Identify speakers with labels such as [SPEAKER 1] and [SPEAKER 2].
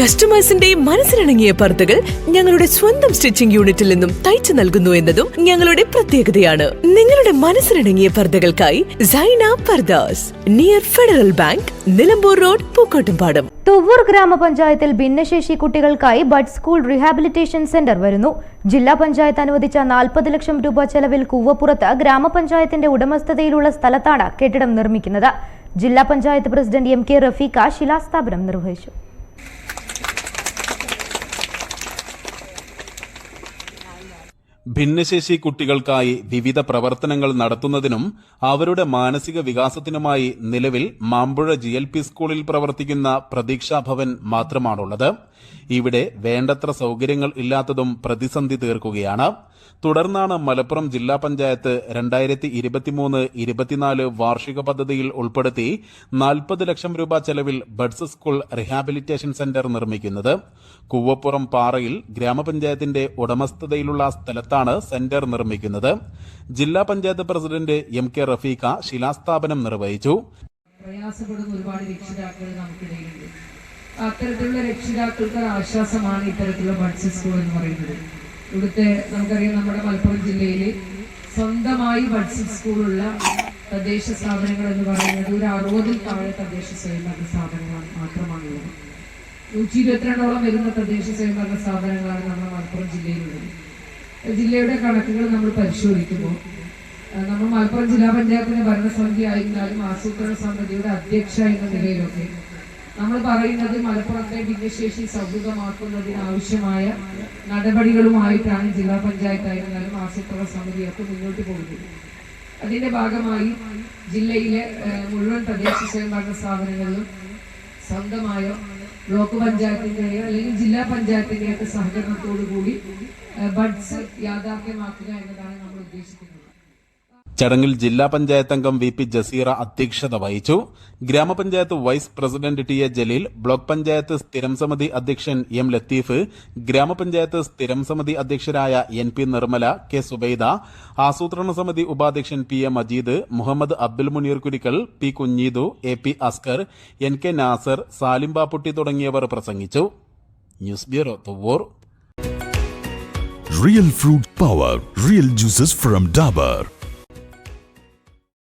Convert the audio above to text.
[SPEAKER 1] കസ്റ്റമേഴ്സിന്റെ മനസ്സിലിണങ്ങിയ പർദ്ദകൾ ഞങ്ങളുടെ സ്വന്തം സ്റ്റിച്ചിംഗ് യൂണിറ്റിൽ നിന്നും തയ്ച്ചു നൽകുന്നു എന്നതും ഞങ്ങളുടെ പ്രത്യേകതയാണ്. നിങ്ങളുടെ മനസ്സിലിണങ്ങിയ പർദ്ദകൾക്കായി Saina Pardas near Federal Bank Nilambur road Pookkottumpadam.
[SPEAKER 2] Thuvvur ഗ്രാമപഞ്ചായത്തിൽ ഭിന്നശേഷി കുട്ടികൾക്കായി ബഡ് സ്കൂൾ റീഹാബിലിറ്റേഷൻ സെന്റർ വരുന്നു. ജില്ലാ പഞ്ചായത്ത് അനുവദിച്ച നാൽപ്പത് ലക്ഷം രൂപ ചെലവിൽ കൂവപ്പുറത്ത് ഗ്രാമപഞ്ചായത്തിന്റെ ഉടമസ്ഥതയിലുള്ള സ്ഥലത്താണ് കെട്ടിടം നിർമ്മിക്കുന്നത്. ജില്ലാ panchayat president M K Rafeeqa ശിലാസ്ഥാപനം നിർവഹിച്ചു.
[SPEAKER 3] ഭിന്നശേഷി കുട്ടികൾക്കായി വിവിധ പ്രവർത്തനങ്ങൾ നടത്തുന്നതിനും അവരുടെ മാനസിക വികാസത്തിനുമായി നിലവിൽ മാമ്പുഴ ജി എൽ പി സ്കൂളിൽ പ്രവർത്തിക്കുന്ന പ്രതീക്ഷാ ഭവൻ മാത്രമാണുള്ളത്. ഇവിടെ വേണ്ടത്ര സൗകര്യങ്ങൾ ഇല്ലാത്തതും പ്രതിസന്ധി തീർക്കുകയാണ്. തുടർന്നാണ് മലപ്പുറം ജില്ലാ പഞ്ചായത്ത് രണ്ടായിരത്തി ഇരുപത്തിമൂന്ന് ഇരുപത്തിനാല് വാർഷിക പദ്ധതിയിൽ ഉൾപ്പെടുത്തി നാൽപ്പത് ലക്ഷം രൂപ ചെലവിൽ ബഡ്സ് സ്കൂൾ റിഹാബിലിറ്റേഷൻ സെന്റർ നിർമ്മിക്കുന്നത്. കൂവപ്പുറം പാറയിൽ ഗ്രാമപഞ്ചായത്തിന്റെ ഉടമസ്ഥതയിലുള്ള സ്ഥലത്താണ് സെന്റർ നിർമ്മിക്കുന്നത്. ജില്ലാ panchayat president M K Rafeeqa ശിലാസ്ഥാപനം നിർവഹിച്ചു.
[SPEAKER 4] പ്രയാസപ്പെടുന്ന ഒരുപാട് നമുക്കിടയിലുണ്ട്. അത്തരത്തിലുള്ള രക്ഷിതാക്കൾക്ക് ആശ്വാസമാണ് ഇത്തരത്തിലുള്ള ബഡ്സ് സ്കൂൾ എന്ന് പറയുന്നത്. ഇവിടുത്തെ നമുക്കറിയാം നമ്മുടെ മലപ്പുറം ജില്ലയിൽ സ്വന്തമായി ബഡ്സ് സ്കൂളുള്ള തദ്ദേശ സ്ഥാപനങ്ങൾ എന്ന് പറയുന്നത് ഒരു അറുപതിൽ താഴെ തദ്ദേശ സ്വയംഭരണ സ്ഥാപനങ്ങളാണ് മാത്രമാണുള്ളത്. നൂറ്റി ഇരുപത്തിരണ്ടോളം വരുന്ന തദ്ദേശ സ്വയംഭരണ സ്ഥാപനങ്ങളാണ് നമ്മുടെ മലപ്പുറം ജില്ലയിലുള്ളത്. ജില്ലയുടെ കണക്കുകൾ നമ്മൾ പരിശോധിക്കുമ്പോൾ നമ്മൾ മലപ്പുറം ജില്ലാ പഞ്ചായത്തിന്റെ ഭരണസമിതി ആയിരുന്നാലും ആസൂത്രണ സമിതിയുടെ അധ്യക്ഷ എന്ന നിലയിലൊക്കെ നമ്മൾ പറയുന്നത് മലപ്പുറത്തെ ഭിന്നശേഷി സൗഹൃദമാക്കുന്നതിന് ആവശ്യമായ നടപടികളുമായിട്ടാണ് ജില്ലാ പഞ്ചായത്ത് ആയിരുന്നാലും ആസൂത്രണ സമിതിയൊക്കെ മുന്നോട്ട് പോകുന്നത്. അതിന്റെ ഭാഗമായി ജില്ലയിലെ മുഴുവൻ തദ്ദേശ സ്വയംഭരണ സ്ഥാപനങ്ങളിലും സ്വന്തമായോ ബ്ലോക്ക് പഞ്ചായത്തിന്റെയോ അല്ലെങ്കിൽ ജില്ലാ പഞ്ചായത്തിന്റെയൊക്കെ സഹകരണത്തോടു കൂടി ബഡ്സ് യാഥാർത്ഥ്യമാക്കുക എന്നതാണ് നമ്മൾ ഉദ്ദേശിക്കുന്നത്.
[SPEAKER 3] ചടങ്ങിൽ ജില്ലാ പഞ്ചായത്ത് അംഗം വി പി ജസീറ അധ്യക്ഷത വഹിച്ചു. ഗ്രാമപഞ്ചായത്ത് vice president T A Jaleel block panchayat സ്ഥിരം സമിതി അധ്യക്ഷൻ എം ലത്തീഫ് ഗ്രാമപഞ്ചായത്ത് സ്ഥിരം സമിതി അധ്യക്ഷരായ N P Nirmala K Subaida ആസൂത്രണ സമിതി ഉപാധ്യക്ഷൻ P A Majeed Muhammad Abdul Muneer Kurikkal P Kunjeedu A P Askar N K Nasar Salim Bapputty തുടങ്ങിയവർ പ്രസംഗിച്ചു. News bureau Thuvur
[SPEAKER 5] Real fruit power, real juices from Dabur.